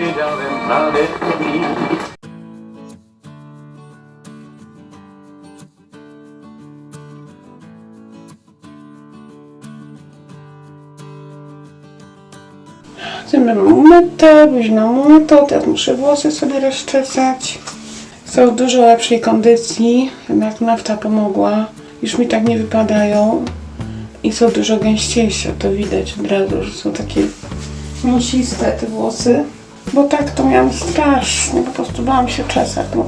wiedziałem nawet. Zęby mam umyte, buźno umyte, teraz muszę włosy sobie rozczesać. Są w dużo lepszej kondycji, jednak nafta pomogła. Już mi tak nie wypadają i są dużo gęściejsze, to widać od razu, że są takie mięsiste te włosy. Bo tak to miałam strasznie, po prostu bałam się czesać. No.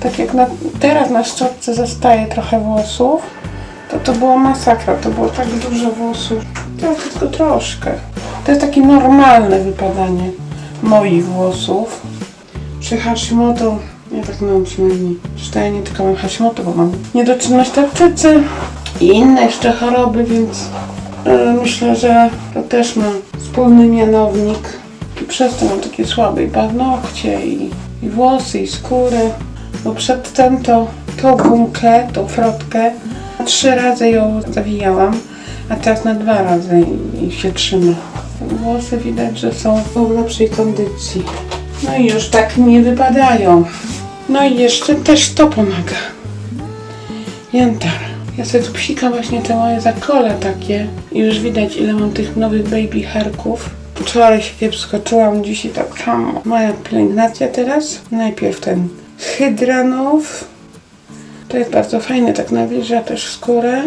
Tak jak na, teraz na szczotce zostaje trochę włosów, to to było masakra, to było tak dużo włosów. Teraz tylko troszkę. To jest takie normalne wypadanie moich włosów. Przy Hashimoto, ja tak mam przynajmniej, ja nie tylko mam Hashimoto, bo mam niedoczynność tarczycy i inne jeszcze choroby, więc e, myślę, że to też ma wspólny mianownik. Przez to mam takie słabe i paznokcie, i, i włosy, i skóry. Bo przedtem to tą gumkę, tą frotkę, trzy razy ją zawijałam, a teraz na dwa razy i, i się trzyma. Włosy widać, że są w lepszej kondycji. No i już tak nie wypadają. No i jeszcze też to pomaga. Jantar. Ja sobie tu psikam właśnie te moje zakole takie i już widać ile mam tych nowych baby hairków. Wczoraj się kiepsko czułam, dzisiaj tak samo. Moja pielęgnacja teraz. Najpierw ten hydranów. To jest bardzo fajne, tak nawilża też skórę.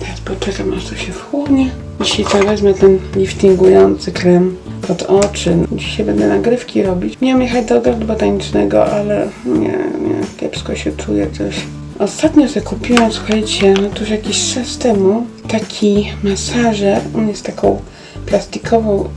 Teraz poczekam aż to się wchłonie. Dzisiaj to wezmę ten liftingujący krem pod oczy. Dzisiaj będę nagrywki robić. Miałam jechać do ogrodu botanicznego, ale nie, nie, kiepsko się czuję coś. Ostatnio sobie kupiłam, słuchajcie, no to już jakiś czas temu, taki masażer. On jest taką plastikową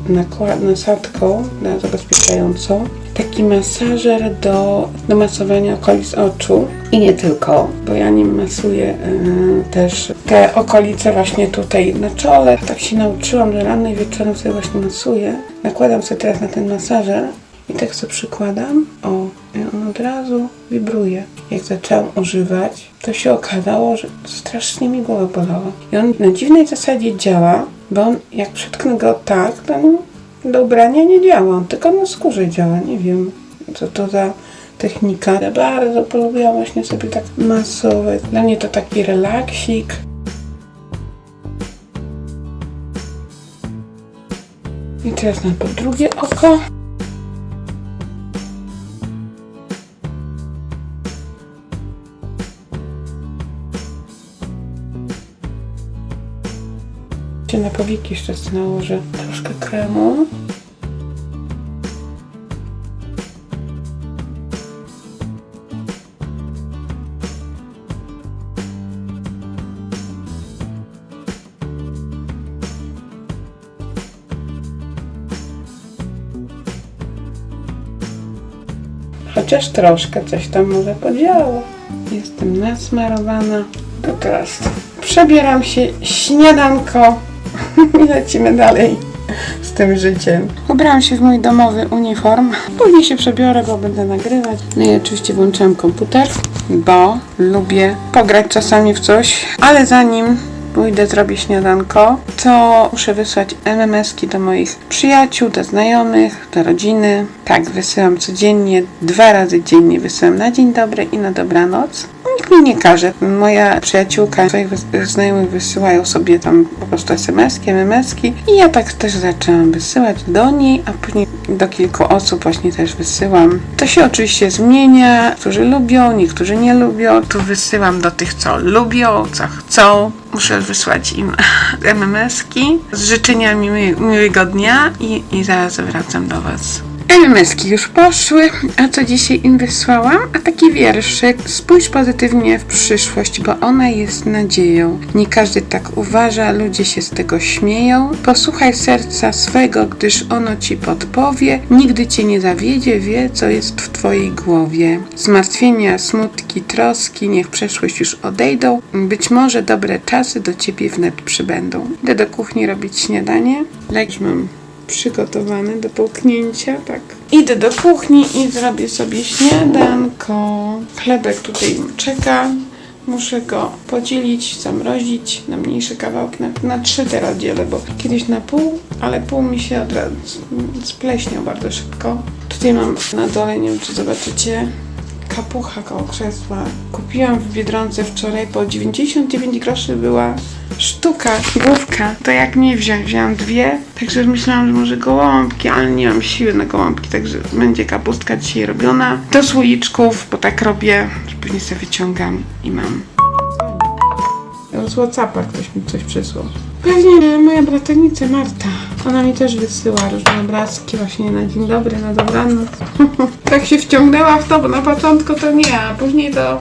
nasadką na zabezpieczającą. Taki masażer do, do masowania okolic oczu. I nie tylko, bo ja nim masuję yy, też te okolice właśnie tutaj na czole. Tak się nauczyłam, że rano i wieczorem sobie właśnie masuję. Nakładam sobie teraz na ten masażer i tak sobie przykładam. O, i on od razu wibruje. Jak zaczęłam używać, to się okazało, że strasznie mi głowa bolała. I on na dziwnej zasadzie działa, bo on jak przytknę go tak, to on do ubrania nie działa, on tylko na skórze działa. Nie wiem, co to za technika. Ja bardzo polubiłam właśnie sobie tak masować. Dla mnie to taki relaksik. I teraz na po drugie oko. Na powieki jeszcze nałożę troszkę kremu. Chociaż troszkę coś tam może podziało. Jestem nasmarowana. To teraz przebieram się śniadanko i lecimy dalej z tym życiem. Ubrałam się w mój domowy uniform. Później się przebiorę, bo będę nagrywać. No i oczywiście włączyłam komputer, bo lubię pograć czasami w coś. Ale zanim pójdę zrobić śniadanko, to muszę wysłać MMS-ki do moich przyjaciół, do znajomych, do rodziny. Tak, wysyłam codziennie, dwa razy dziennie wysyłam na dzień dobry i na dobranoc. Nikt mi nie każe. Moja przyjaciółka, swoich znajomych wysyłają sobie tam po prostu SMS-ki, MMS-ki i ja tak też zaczęłam wysyłać do niej, a później do kilku osób właśnie też wysyłam. To się oczywiście zmienia, którzy lubią, niektórzy nie lubią. Tu wysyłam do tych, co lubią, co chcą. Muszę wysłać im MMS-ki z życzeniami mi- miłego dnia i, i zaraz wracam do Was. MMS-ki już poszły, a co dzisiaj im wysłałam? A taki wierszyk. Spójrz pozytywnie w przyszłość, bo ona jest nadzieją. Nie każdy tak uważa, ludzie się z tego śmieją. Posłuchaj serca swego, gdyż ono ci podpowie. Nigdy cię nie zawiedzie, wie, co jest w twojej głowie. Zmartwienia, smutki, troski, niech przeszłość już odejdą. Być może dobre czasy do ciebie wnet przybędą. Idę do kuchni robić śniadanie. Leć mam przygotowane do połknięcia, tak. Idę do kuchni i zrobię sobie śniadanko. Chlebek tutaj czeka. Muszę go podzielić, zamrozić na mniejsze kawałki. Na, na trzy teraz dzielę, bo kiedyś na pół, ale pół mi się od razu spleśniał bardzo szybko. Tutaj mam na dole, nie wiem czy zobaczycie, kapucha koło krzesła. Kupiłam w Biedronce wczoraj po 99 groszy była sztuka, główka. To jak nie wziąć? Wziąłam dwie, także myślałam, że może gołąbki, ale nie mam siły na gołąbki, także będzie kapustka dzisiaj robiona. Do słoiczków, bo tak robię, że później sobie wyciągam i mam. Z Whatsappa ktoś mi coś przysłał. Pewnie moja bratanica Marta. Ona mi też wysyła różne obrazki właśnie na dzień dobry, na dobranoc. tak się wciągnęła w to, bo na początku to nie, a później to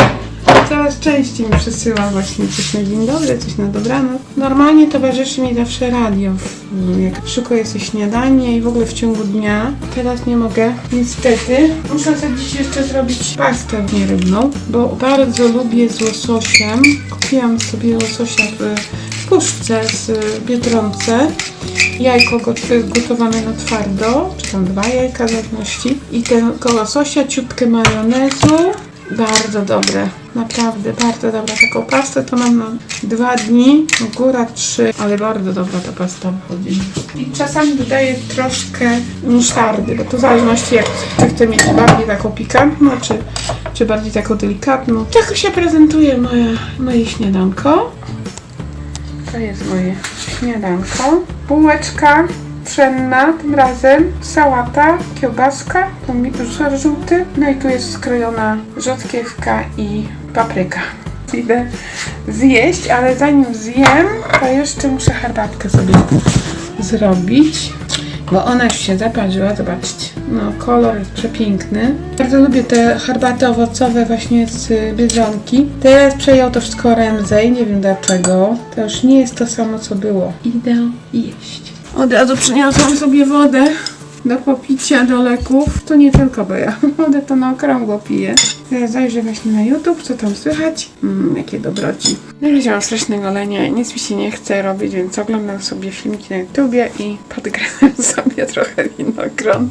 coraz częściej mi przysyła właśnie coś na dzień dobry, coś na dobranoc. Normalnie towarzyszy mi zawsze radio, w- jak szykuję sobie śniadanie i w ogóle w ciągu dnia. Teraz nie mogę, niestety. Muszę sobie dziś jeszcze zrobić pastę nierybną, bo bardzo lubię z łososiem. Kupiłam sobie łososia w puszce z Biedronce. Jajko go- gotowane na twardo, czy tam dwa jajka zależności. I tego łososia, ciutkę majonezu. Bardzo dobre, naprawdę bardzo dobra. Taką pastę to mam na dwa dni, góra trzy, ale bardzo dobra ta pasta wychodzi. I czasami dodaję troszkę musztardy, bo to w zależności jak chcę mieć bardziej taką pikantną, czy, czy bardziej taką delikatną. Tak się prezentuje moje, moje śniadanko. To jest moje śniadanko. Bułeczka pszenna tym razem, sałata, kiełbaska, pomidor żółty, no i tu jest skrojona rzodkiewka i papryka. Idę zjeść, ale zanim zjem, to jeszcze muszę herbatkę sobie zrobić. Bo ona już się zaparzyła, zobaczcie. No, kolor jest przepiękny. Bardzo lubię te herbaty owocowe właśnie z Biedronki. Teraz przejął to wszystko Remzej, nie wiem dlaczego. To już nie jest to samo, co było. Idę jeść. Od razu przyniosłam sobie wodę do popicia, do leków. To nie tylko, bo ja wodę to na okrągło piję. Teraz zajrzę właśnie na YouTube, co tam słychać. Mmm, jakie dobroci. Na razie mam strasznego lenia i nic mi się nie chce robić, więc oglądam sobie filmiki na YouTubie i podgrałem sobie trochę winogron,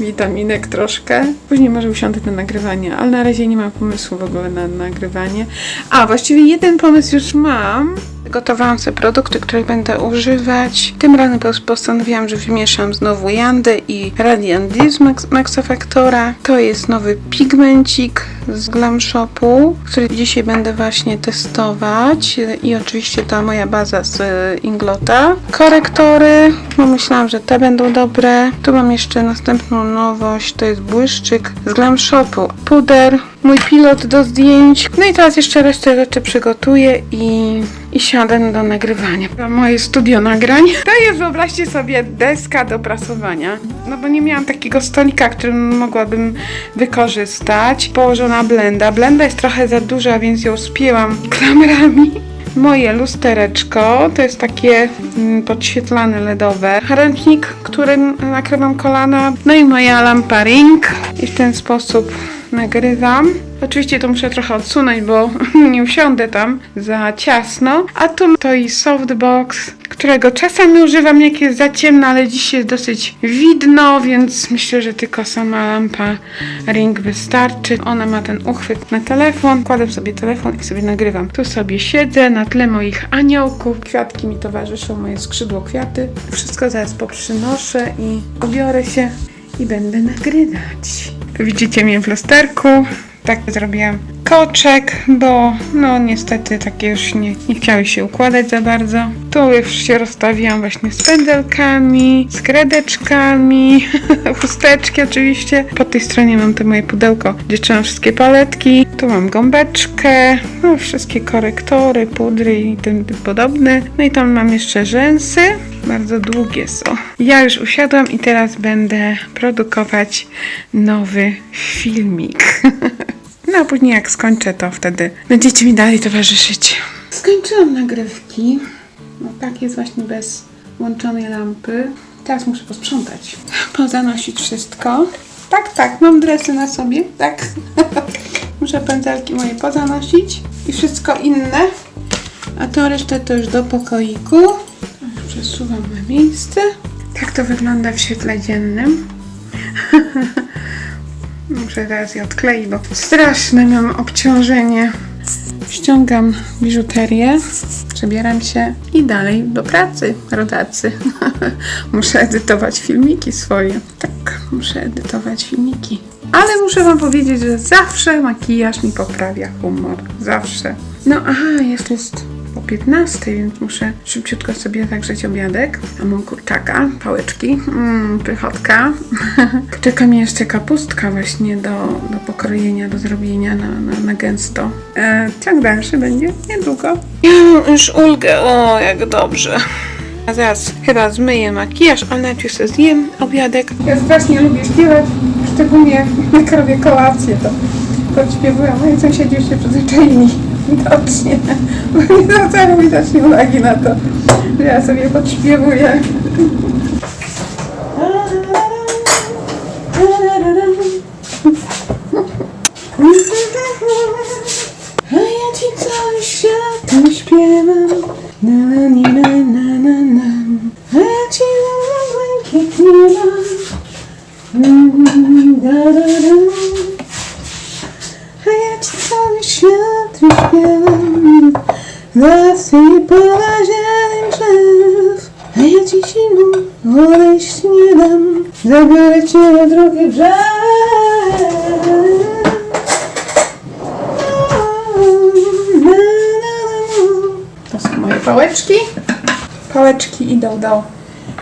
witaminek troszkę. Później może usiądę na nagrywanie, ale na razie nie mam pomysłu w ogóle na nagrywanie. A, właściwie jeden pomysł już mam. Gotowałam sobie produkty, które będę używać. Tym razem pos- postanowiłam, że wymieszam znowu Jandę i Radiant Diz Max, Maxa Factora. To jest nowy pigmencik z Glam Shopu, który dzisiaj będę właśnie testować. I oczywiście ta moja baza z e, Inglota. Korektory, no myślałam, że te będą dobre. Tu mam jeszcze następną nowość, to jest błyszczyk z Glam Shopu. Puder, mój pilot do zdjęć. No i teraz jeszcze resztę rzeczy przygotuję i, i siadę do nagrywania. To moje studio nagrań. To jest, wyobraźcie sobie, deska do prasowania. No bo nie miałam takiego stolika, którym mogłabym wykorzystać. Położona blenda. Blenda jest trochę za duża, więc ją spięłam klamrami. Moje lustereczko to jest takie mm, podświetlane LEDowe. Ręcznik, którym nakrywam kolana. No i moja lampa ring. I w ten sposób nagrywam. Oczywiście to muszę trochę odsunąć, bo nie usiądę tam za ciasno. A tu to i softbox, którego czasami używam jak jest za ciemno, ale dziś jest dosyć widno, więc myślę, że tylko sama lampa ring wystarczy. Ona ma ten uchwyt na telefon. Kładę sobie telefon i sobie nagrywam. Tu sobie siedzę na tle moich aniołków. Kwiatki mi towarzyszą, moje skrzydło kwiaty. Wszystko zaraz poprzynoszę i ubiorę się i będę nagrywać. Widzicie mnie w lusterku. Tak zrobiłam koczek, bo no niestety takie już nie, nie chciały się układać za bardzo. Tu już się rozstawiłam właśnie z pędzelkami, z kredeczkami, chusteczki oczywiście. Po tej stronie mam te moje pudełko, gdzie trzymam wszystkie paletki. Tu mam gąbeczkę, no wszystkie korektory, pudry i tym podobne. No i tam mam jeszcze rzęsy. Bardzo długie są. Ja już usiadłam i teraz będę produkować nowy filmik. No a później jak skończę, to wtedy będziecie mi dalej towarzyszyć. Skończyłam nagrywki. No tak jest właśnie bez włączonej lampy. Teraz muszę posprzątać. Pozanosić wszystko. Tak, tak, mam dresy na sobie, tak. muszę pędzelki moje pozanosić i wszystko inne. A to resztę to już do pokoiku. Już Przesuwam na miejsce. Tak to wygląda w świetle dziennym. Muszę teraz je odkleić, bo straszne mam obciążenie. ściągam biżuterię, przebieram się i dalej do pracy, rodacy. muszę edytować filmiki swoje. Tak, muszę edytować filmiki. Ale muszę wam powiedzieć, że zawsze makijaż mi poprawia humor. Zawsze. No aha, jest jest o 15, więc muszę szybciutko sobie zagrzeć obiadek. A mam kurczaka, pałeczki, mm, pychotka. Czeka mnie jeszcze kapustka właśnie do, do pokrojenia, do zrobienia na, na, na gęsto. E, ciąg dalszy będzie niedługo. Ja mam już ulgę, o jak dobrze. A zaraz chyba zmyję makijaż, ale najpierw sobie zjem obiadek. Ja strasznie lubię śpiewać, szczególnie jak robię kolację, to podśpiewuję. Moi sąsiedzi już się przyzwyczaili widocznie, bo nie zwracają widocznie uwagi na to, że ja sobie podśpiewuję. A ja ci cały świat śpiewam na na ni, na na na na A ja ci mam błękit nieba Mm, da, da, da. Cię na drugi brzeg to są moje pałeczki. Pałeczki idą do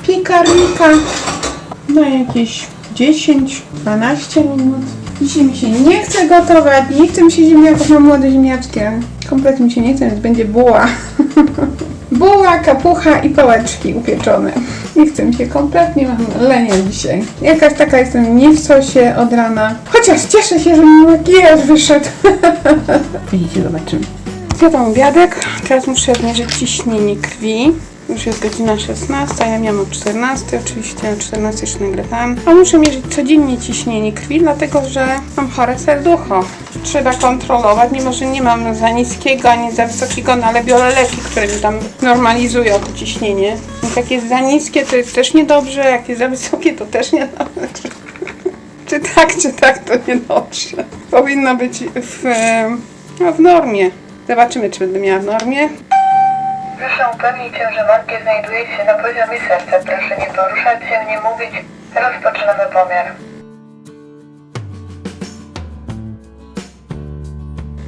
piekarnika na jakieś 10-12 minut. Dzisiaj mi się nie chce gotować, nie chce mi się ziemniaków na młode ziemniaczki. Kompletnie mi się nie chce, więc będzie buła. buła, kapucha i pałeczki upieczone. Nie chce mi się kompletnie, mam lenię dzisiaj. Jakaś taka jestem nie w sosie od rana. Chociaż cieszę się, że mi makijaż wyszedł. Widzicie, zobaczymy. Zjadłam obiadek, teraz muszę zmierzyć ciśnienie krwi. Już jest godzina 16, ja miałam o 14, oczywiście o 14 już nagrywałam. A muszę mierzyć codziennie ciśnienie krwi, dlatego że mam chore serducho. Trzeba kontrolować, mimo że nie mam za niskiego ani za wysokiego, no ale biorę leki, które mi tam normalizują to ciśnienie. Więc jak jest za niskie, to jest też niedobrze, jak jest za wysokie, to też niedobrze. Czy tak, czy tak, to niedobrze. Powinno być w, em, no, w normie. Zobaczymy, czy będę miała w normie. Proszę upewnić się, że markie znajduje się na poziomie serca. Proszę nie poruszać się, nie mówić. Rozpoczynamy pomiar.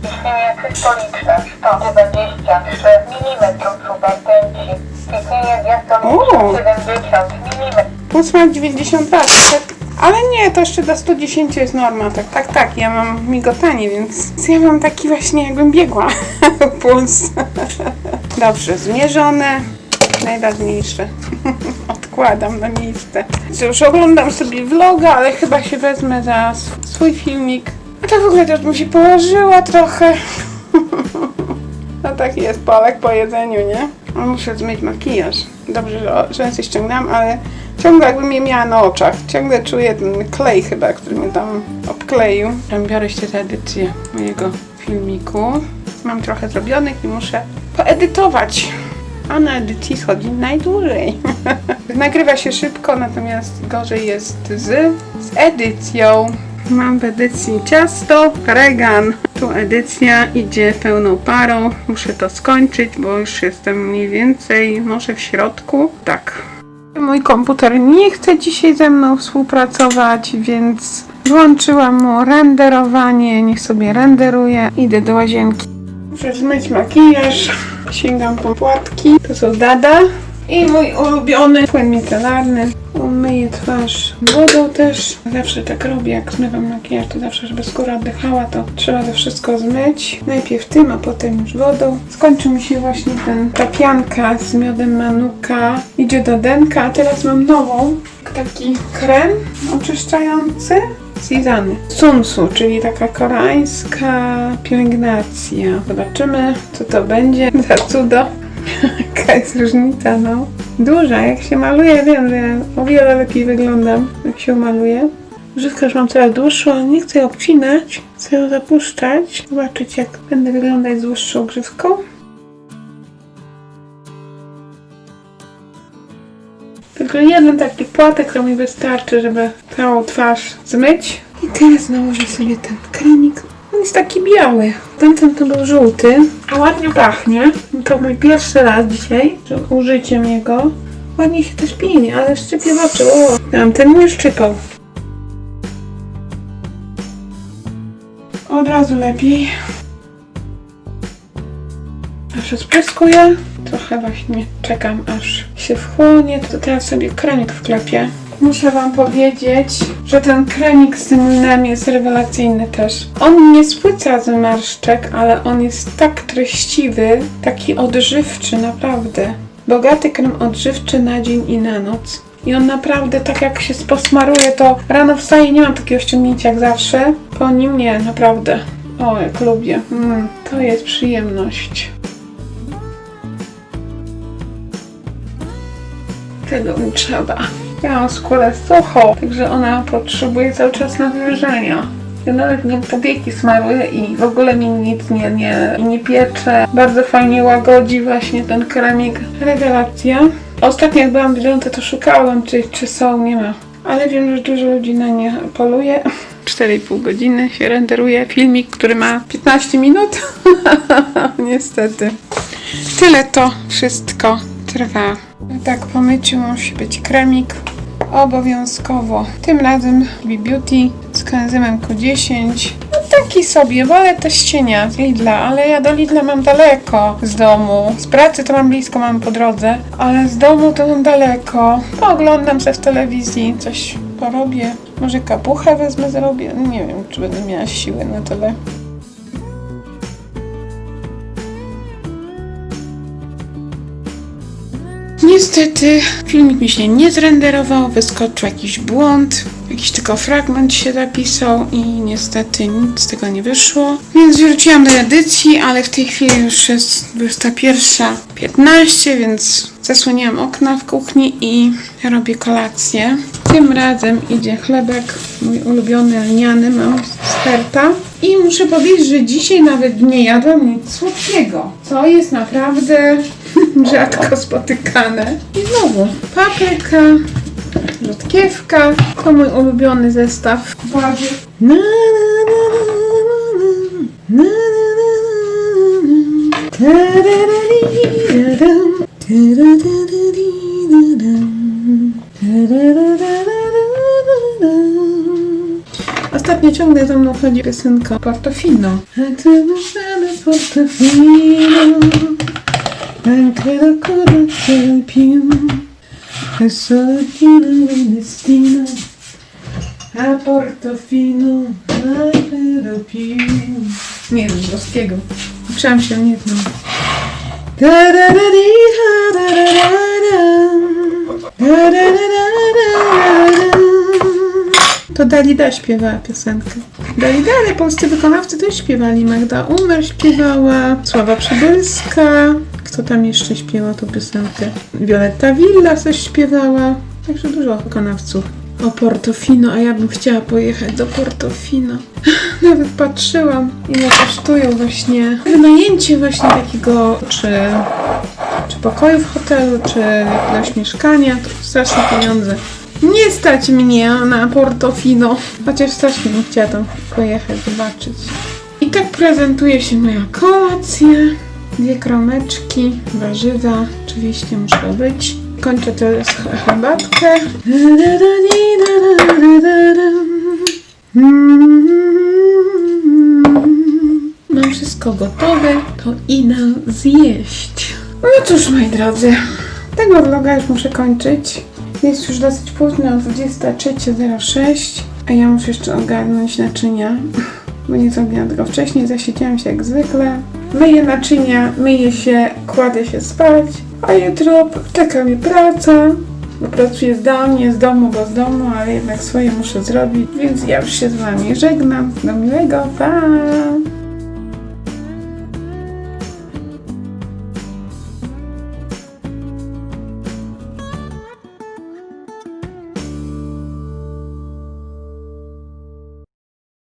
Ciśnienie systoliczne 123 mm cubatenci. Ciśnienie diastoliczne 70 mm. Puls ma 90 lat, tak? Ale nie, to jeszcze do 110 jest norma, tak, tak, tak, ja mam migotanie, więc ja mam taki właśnie jakbym biegła puls. Dobrze, zmierzone, najważniejsze. Odkładam na miejsce. Już oglądam sobie vloga, ale chyba się wezmę za sw- swój filmik. A tak w ogóle też bym się położyła trochę. No tak jest, Polek po jedzeniu, nie? A muszę zmyć makijaż. Dobrze, że rzęsy ściągnęłam, ale ciągle jakbym je miała na oczach. Ciągle czuję ten klej chyba, który mnie tam obkleił. Biorę się za edycję mojego filmiku. Mam trochę zrobionych i muszę poedytować. A na edycji schodzi najdłużej. Nagrywa się szybko, natomiast gorzej jest z, z edycją. Mam w edycji ciasto, regan. Tu edycja idzie pełną parą. Muszę to skończyć, bo już jestem mniej więcej może w środku. Tak. Mój komputer nie chce dzisiaj ze mną współpracować, więc włączyłam mu renderowanie. Niech sobie renderuje. Idę do łazienki. Muszę zmyć makijaż. Sięgam po płatki. To są Dada. I mój ulubiony płyn micelarny. Umyję twarz wodą też. Zawsze tak robię, jak zmywam makijaż, to zawsze, żeby skóra oddychała, to trzeba to wszystko zmyć. Najpierw tym, a potem już wodą. Skończył mi się właśnie ten, ta pianka z miodem Manuka. Idzie do denka, a teraz mam nową. Taki krem oczyszczający. Sizany. Sunsu, czyli taka koreańska pielęgnacja. Zobaczymy, co to będzie za cudo. Jaka jest różnica, no. Duża, jak się maluje, wiem, że o wiele lepiej wyglądam, jak się maluję. Już mam coraz dłuższą, nie chcę ją obcinać. Chcę ją zapuszczać. Zobaczyć, jak będę wyglądać z dłuższą grzywką. Tylko jeden taki płatek, to mi wystarczy, żeby całą twarz zmyć. I teraz nałożę sobie ten kremik. Jest taki biały. Tamten to był żółty. A ładnie pachnie. To mój pierwszy raz dzisiaj z użyciem jego. Ładnie się też pinie, ale szczypie w oczy. O, tamten nie szczypał. Od razu lepiej. Aż rozpryskuję. Trochę właśnie czekam, aż się wchłonie. To teraz sobie kremik wklepię. Muszę Wam powiedzieć, że ten kremik z tym lnem jest rewelacyjny też. On nie spłyca z marszczek, ale on jest tak treściwy, taki odżywczy, naprawdę. Bogaty krem odżywczy na dzień i na noc. I on naprawdę, tak jak się posmaruje, to rano wstaje, nie mam takiego ściągnięcia jak zawsze. Po nim nie, naprawdę. O, jak lubię. Mm, to jest przyjemność. Tego mi trzeba. Ja mam skórę suchą, także ona potrzebuje cały czas nawilżenia. Ja nawet nie powieki smaruję i w ogóle mi nic nie, nie, nie piecze. Bardzo fajnie łagodzi właśnie ten kremik. Rewelacja. Ostatnio jak byłam w Biedronce to szukałam czy, czy są, nie ma. Ale wiem, że dużo ludzi na nie poluje. 4,5 godziny się renderuje filmik, który ma 15 minut. Niestety. Tyle to wszystko trwa. Tak, po myciu musi być kremik. Obowiązkowo. Tym razem B-Beauty z koenzymem Q10. No taki sobie, wolę te ścienia z Lidla, ale ja do Lidla mam daleko z domu. Z pracy to mam blisko, mam po drodze, ale z domu to mam daleko. Pooglądam se w telewizji, coś porobię. Może kapuchę wezmę, zrobię. Nie wiem, czy będę miała siły na tyle. Niestety filmik mi się nie zrenderował, wyskoczył jakiś błąd, jakiś tylko fragment się zapisał i niestety nic z tego nie wyszło. Więc wróciłam do edycji, ale w tej chwili już jest 21.15, więc zasłoniłam okna w kuchni i robię kolację. Tym razem idzie chlebek, mój ulubiony lniany, mam z. I muszę powiedzieć, że dzisiaj nawet nie jadłam nic słodkiego, co jest naprawdę rzadko spotykane. I znowu papryka, rzodkiewka, to mój ulubiony zestaw warzyw. Na, Ostatnio ciągle za mną chodzi piosenka Portofino. Portofino. Anche la coda c'è più E non è destino A Portofino credo più Nie wiem włoskiego. Uczyłam się nie znam. Da-da-da-di, da-da-da-da-dam. Da-da-da-da-da-dam. To Dalida śpiewała piosenkę. Dalida, ale polscy wykonawcy też śpiewali. Magda Umer śpiewała, Sława Przybylska. Kto tam jeszcze śpiewał tą piosenkę? Violetta Villa coś śpiewała. Także dużo wykonawców. O Portofino, a ja bym chciała pojechać do Portofino. Nawet patrzyłam, ile kosztują właśnie wynajęcie właśnie takiego, czy, czy pokoju w hotelu, czy jakiegoś mieszkania. To straszne pieniądze. Nie stać mnie na Portofino. Chociaż strasznie bym chciała tam pojechać, zobaczyć. I tak prezentuje się moja kolacja. Dwie kromeczki, warzywa, oczywiście muszą być. Kończę teraz herbatkę. Mam wszystko gotowe, to idę zjeść. No cóż, moi drodzy, tego vloga już muszę kończyć. Jest już dosyć późno, 23.06, a ja muszę jeszcze ogarnąć naczynia, bo nie zrobiłam tego wcześniej, zasiedziałam się jak zwykle. Myję naczynia, myję się, kładę się spać, a jutro czeka mnie praca, bo pracuję zdalnie, z domu, bo z domu, ale jednak swoje muszę zrobić, więc ja już się z Wami żegnam. Do miłego, pa!